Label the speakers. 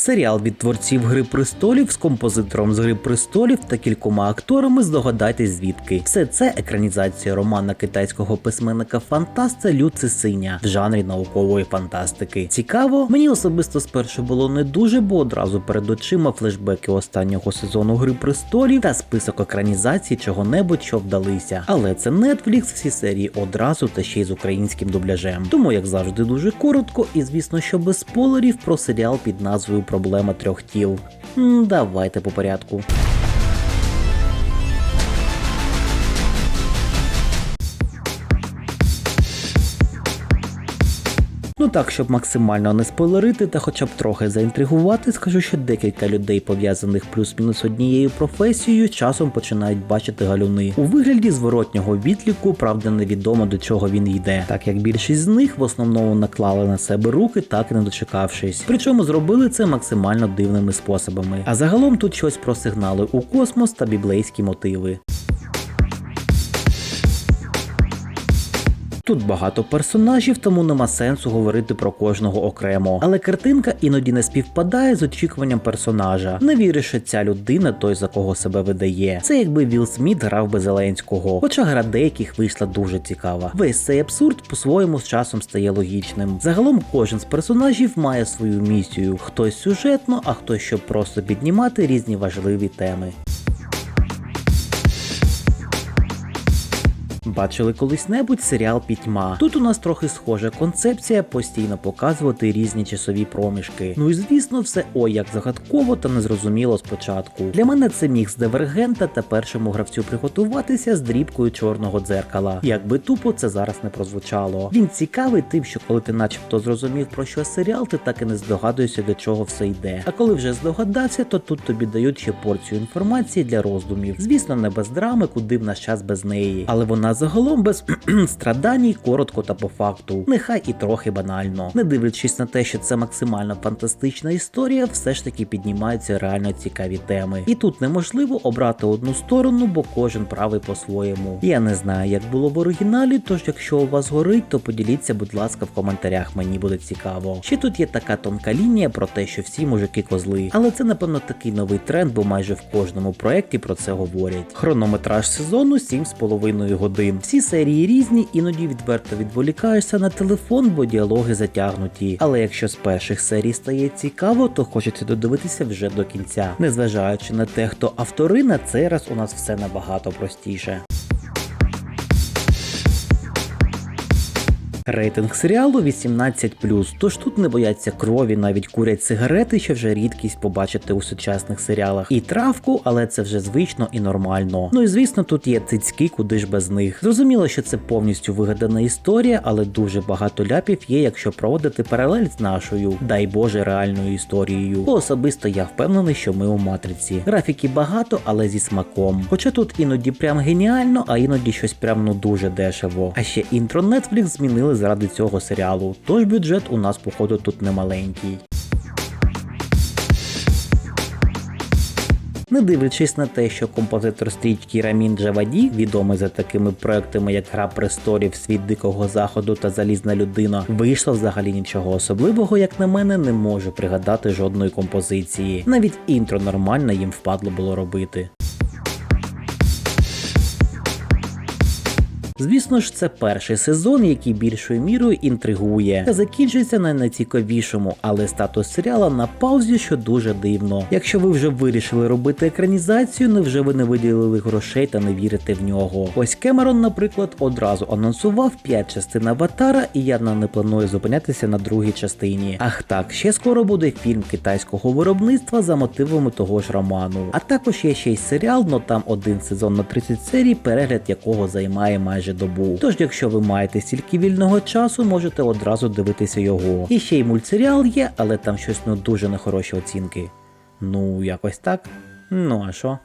Speaker 1: Серіал від творців Гри престолів з композитором з Гри престолів та кількома акторами здогадайтесь звідки. Все це екранізація романа китайського письменника фантаста Лю Цисиня в жанрі наукової фантастики. Цікаво, мені особисто спершу було не дуже, бо одразу перед очима флешбеки останнього сезону Гри престолів та список екранізацій чого-небудь, що вдалися. Але це Netflix, всі серії одразу та ще й з українським дубляжем. Тому, як завжди, дуже коротко і звісно, що без спойлерів про серіал під назвою Проблема трьох тіл. Давайте по порядку. Ну так, щоб максимально не спойлерити та хоча б трохи заінтригувати, скажу, що декілька людей, пов'язаних плюс-мінус однією професією, часом починають бачити галюни. У вигляді зворотнього відліку, правда, невідомо до чого він йде, так як більшість з них в основному наклали на себе руки, так і не дочекавшись. Причому зробили це максимально дивними способами. А загалом тут щось про сигнали у космос та біблейські мотиви. Тут багато персонажів, тому нема сенсу говорити про кожного окремо. Але картинка іноді не співпадає з очікуванням персонажа. Не віриш, що ця людина той, за кого себе видає. Це якби Вілл Сміт грав би Зеленського, хоча гра деяких вийшла дуже цікава. Весь цей абсурд по-своєму з часом стає логічним. Загалом кожен з персонажів має свою місію: хтось сюжетно, а хтось щоб просто піднімати різні важливі теми. Бачили колись-небудь серіал Пітьма. Тут у нас трохи схожа концепція постійно показувати різні часові проміжки. Ну і звісно, все ой як загадково та незрозуміло спочатку. Для мене це міг з дивергента та першому гравцю приготуватися з дрібкою чорного дзеркала. Якби тупо це зараз не прозвучало. Він цікавий тим, що коли ти начебто зрозумів про що серіал, ти так і не здогадуєшся, до чого все йде. А коли вже здогадався, то тут тобі дають ще порцію інформації для роздумів. Звісно, не без драми, куди в наш час без неї, але вона загалом без страдань, коротко та по факту. Нехай і трохи банально. Не дивлячись на те, що це максимально фантастична історія, все ж таки піднімаються реально цікаві теми. І тут неможливо обрати одну сторону, бо кожен правий по-своєму. Я не знаю, як було в оригіналі, тож якщо у вас горить, то поділіться, будь ласка, в коментарях, мені буде цікаво. Ще тут є така тонка лінія про те, що всі мужики козли, але це напевно такий новий тренд, бо майже в кожному проєкті про це говорять. Хронометраж сезону 7,5 годин. Всі серії різні, іноді відверто відволікаєшся на телефон, бо діалоги затягнуті. Але якщо з перших серій стає цікаво, то хочеться додивитися вже до кінця. Незважаючи на те, хто автори, на цей раз у нас все набагато простіше. Рейтинг серіалу 18+, тож тут не бояться крові, навіть курять сигарети, що вже рідкість побачити у сучасних серіалах. І травку, але це вже звично і нормально. Ну і звісно, тут є цицьки, куди ж без них. Зрозуміло, що це повністю вигадана історія, але дуже багато ляпів є, якщо проводити паралель з нашою, дай Боже, реальною історією. Бо особисто я впевнений, що ми у матриці. Графіки багато, але зі смаком. Хоча тут іноді прям геніально, а іноді щось прям ну дуже дешево. А ще інтро Netflix змінили заради цього серіалу, тож бюджет у нас, походу, тут немаленький. Не дивлячись на те, що композитор стрічки Рамін Джаваді, відомий за такими проектами, як Гра престолів, Світ Дикого Заходу та Залізна людина, вийшло взагалі нічого особливого, як на мене, не можу пригадати жодної композиції. Навіть інтро нормально їм впадло було робити. Звісно ж, це перший сезон, який більшою мірою інтригує та закінчується на найцікавішому, але статус серіала на паузі, що дуже дивно. Якщо ви вже вирішили робити екранізацію, невже ви не виділили грошей та не вірите в нього? Ось Кемерон, наприклад, одразу анонсував 5 частин аватара, і явно не планує зупинятися на другій частині. Ах так, ще скоро буде фільм китайського виробництва за мотивами того ж роману. А також є ще й серіал, но там один сезон на 30 серій, перегляд якого займає майже добу. Тож, якщо ви маєте стільки вільного часу, можете одразу дивитися його. І ще й мультсеріал є, але там щось ну дуже нехороші оцінки. Ну, якось так. Ну а що?